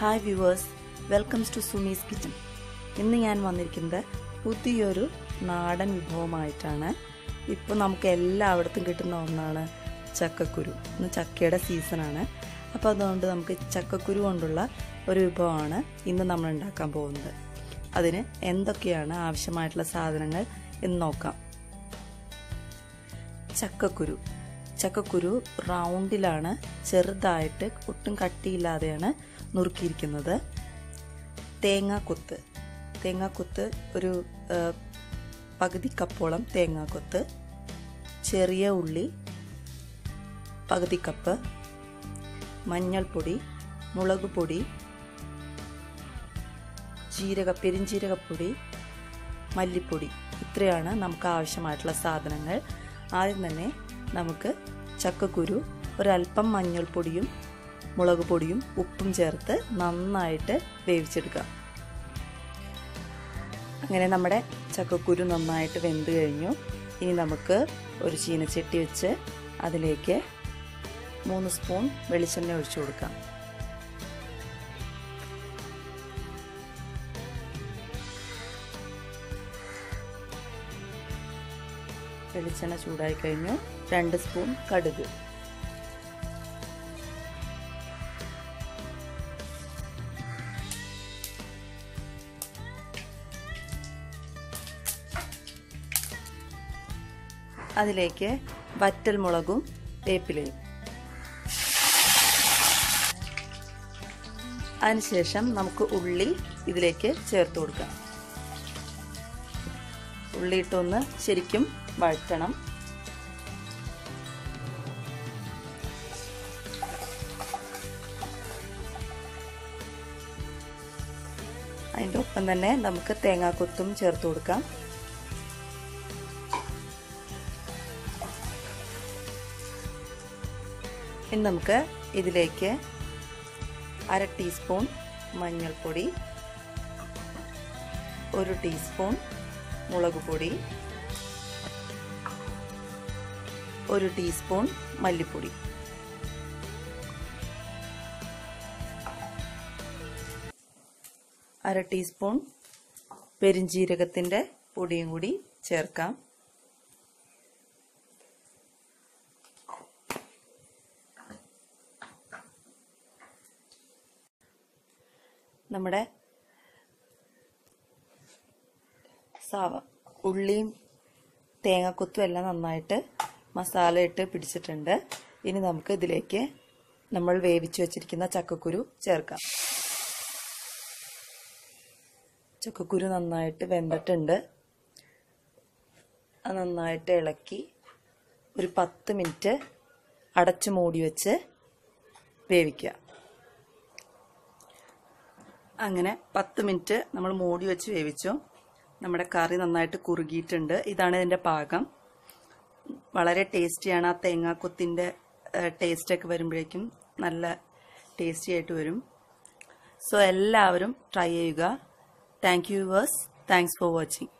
Hi viewers welcomes to Sumi's kitchen ഇന്ന് ഞാൻ വന്നിരിക്കുന്നത് പുതിയൊരു നാടൻ വിഭവമായിട്ടാണ്. ഇപ്പോൾ നമുക്ക് എല്ലായിടത്തും കിട്ടുന്ന ഒന്നാണ് ചക്കക്കുരു. ഇന്ന് ചക്കയുടെ സീസണാണ് അപ്പോൾ അതുകൊണ്ട് നമുക്ക് ചക്കക്കുരു കൊണ്ടുള്ള ഒരു വിഭവമാണ് ഇന്ന് നമ്മൾ ഉണ്ടാക്കാൻ പോകുന്നത്. അതിന് എന്തൊക്കെയാണ് ആവശ്യമായിട്ടുള്ള സാധനങ്ങൾ എന്ന് നോക്കാം. ചക്കക്കുരു. ചക്കക്കുരു റൗണ്ടിലാണ് ചെറുതായിട്ട് ഒട്ടും കട്ടിയില്ലാതെയാണ് നുറുക്കിയിരിക്കുന്നത്. തേങ്ങാക്കൊത്ത്. തേങ്ങാക്കൊത്ത് ഒരു പകുതി കപ്പോളം തേങ്ങാക്കൊത്ത്. ചെറിയ ഉള്ളി പകുതി കപ്പ്. മഞ്ഞൾപ്പൊടി മുളക് പൊടി ജീരക പെരിഞ്ജീരകപ്പൊടി മല്ലിപ്പൊടി. ഇത്രയാണ് നമുക്ക് ആവശ്യമായിട്ടുള്ള സാധനങ്ങൾ. ആദ്യം തന്നെ നമുക്ക് ചക്കക്കുരു ഒരല്പം മഞ്ഞൾപ്പൊടിയും മുളക് പൊടിയും ഉപ്പും ചേർത്ത് നന്നായിട്ട് വേവിച്ചെടുക്കാം. അങ്ങനെ നമ്മുടെ ചക്കക്കുരു നന്നായിട്ട് വെന്ത് കഴിഞ്ഞു. ഇനി നമുക്ക് ഒരു ചീനച്ചട്ടി വെച്ച് അതിലേക്ക് മൂന്ന് സ്പൂൺ വെളിച്ചെണ്ണ ഒഴിച്ചു കൊടുക്കാം. വെളിച്ചെണ്ണ ചൂടായി കഴിഞ്ഞു. രണ്ട് സ്പൂൺ കടുക്. അതിലേക്ക് വറ്റൽ മുളകും വേപ്പിലയും. അതിനുശേഷം നമുക്ക് ഉള്ളി ഇതിലേക്ക് ചേർത്ത് കൊടുക്കാം. ഉള്ളിയിട്ടൊന്ന് ശരിക്കും വഴറ്റണം. അതിന്റെ ഒപ്പം തന്നെ നമുക്ക് തേങ്ങാക്കൊത്തും ചേർത്ത് കൊടുക്കാം. ഇനി നമുക്ക് ഇതിലേക്ക് അര ടീസ്പൂൺ മഞ്ഞൾപ്പൊടി ഒരു ടീസ്പൂൺ മുളക് പൊടി ഒരു ടീസ്പൂൺ മല്ലിപ്പൊടി. അര ടീസ്പൂൺ പെരിഞ്ജീരകത്തിന്റെ പൊടിയും കൂടി ചേർക്കാം. നമ്മുടെ സാവ ഉള്ളിയും തേങ്ങാക്കൊത്തും എല്ലാം നന്നായിട്ട് മസാല ഇട്ട് പിടിച്ചിട്ടുണ്ട്. ഇനി നമുക്ക് ഇതിലേക്ക് നമ്മൾ വേവിച്ച് വെച്ചിരിക്കുന്ന ചക്കക്കുരു ചേർക്കാം. ചക്കക്കുരു നന്നായിട്ട് വെന്തിട്ടുണ്ട്. അത് നന്നായിട്ട് ഇളക്കി ഒരു പത്ത് മിനിറ്റ് അടച്ചു മൂടി വെച്ച് വേവിക്കുക. അങ്ങനെ പത്ത് മിനിറ്റ് നമ്മൾ മൂടി വെച്ച് വേവിച്ചു. നമ്മുടെ കറി നന്നായിട്ട് കുറുകിയിട്ടുണ്ട്. ഇതാണ് ഇതിന്റെ പാകം. വളരെ ടേസ്റ്റിയാണ് ആ തേങ്ങാക്കൊത്തിന്റെ ടേസ്റ്റൊക്കെ വരുമ്പോഴേക്കും നല്ല ടേസ്റ്റി ആയിട്ട് വരും. സോ എല്ലാവരും ട്രൈ ചെയ്യുക. Thank you viewers thanks for watching